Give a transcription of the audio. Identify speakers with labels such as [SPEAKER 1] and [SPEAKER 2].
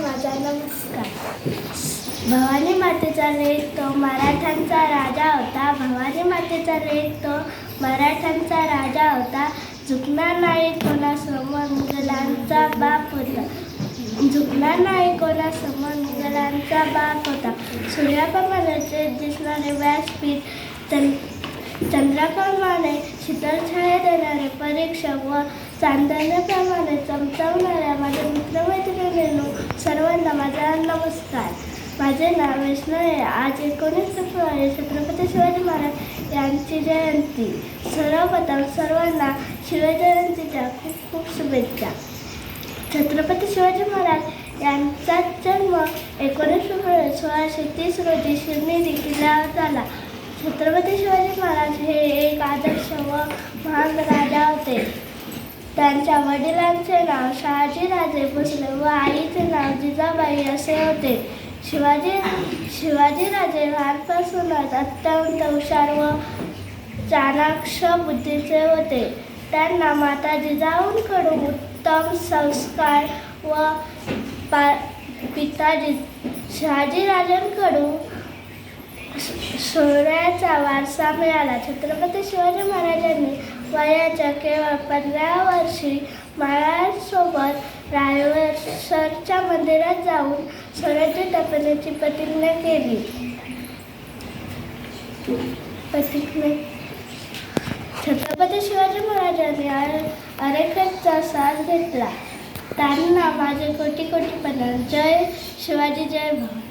[SPEAKER 1] माझा नमस्कार. भवानी मातेचा लेख तो मराठ्यांचा राजा होता. भवानी मातेचा लेख तो मराठ्यांचा राजा होता. झुकणार नाही कोणासमोर मुघलांचा बाप होता. झुकणार नाही कोणासमोर मुघलांचा बाप होता. सूर्याप्रमाणे दिसणारे व्यासपीठ चंद चंद्राप्रमाणे शीतल छाया देणारे परीक्षक व चांदण्याप्रमाणे चमचवणाऱ्या माझ्या मित्रमैत्रिणींनो सर्वांना माझा नमस्कार माझे नाव वैष्णव आहे. आज एकोणीस फेब्रुवारी छत्रपती शिवाजी महाराज यांची जयंती. सर्वप्रथम सर्वांना शिवजयंतीच्या खूप खूप शुभेच्छा. छत्रपती शिवाजी महाराज यांचा जन्म एकोणीस फेब्रुवारी सोळाशे तीस रोजी शिवनेरी किल्ल्यावर झाला. छत्रपती शिवाजी महाराज हे एक आदर्श व महान राजा होते. त्यांच्या वडिलांचे नाव शहाजीराजे भोसले व आईचे नाव जिजाबाई असे होते. शिवाजी शिवाजीराजे लहानपासूनच अत्यंत हुशार व चाणाक्ष बुद्धीचे होते. त्यांना माता जिजाऊंकडून उत्तम संस्कार व पा पिताजी शहाजीराजांकडून सोन्याचा वारसा मिळाला. छत्रपती शिवाजी महाराजांनी वयाच्या केवळ पंधरा वर्षी महाराजांसोबत सरच्या मंदिरात जाऊन स्वराज्य स्थापनेची प्रतिज्ञा केली. प्रतिज्ञा? छत्रपती शिवाजी महाराजांनी अरे- साथ घेतला. त्यांना माझे कोटी कोटी पण जय शिवाजी जय भाऊ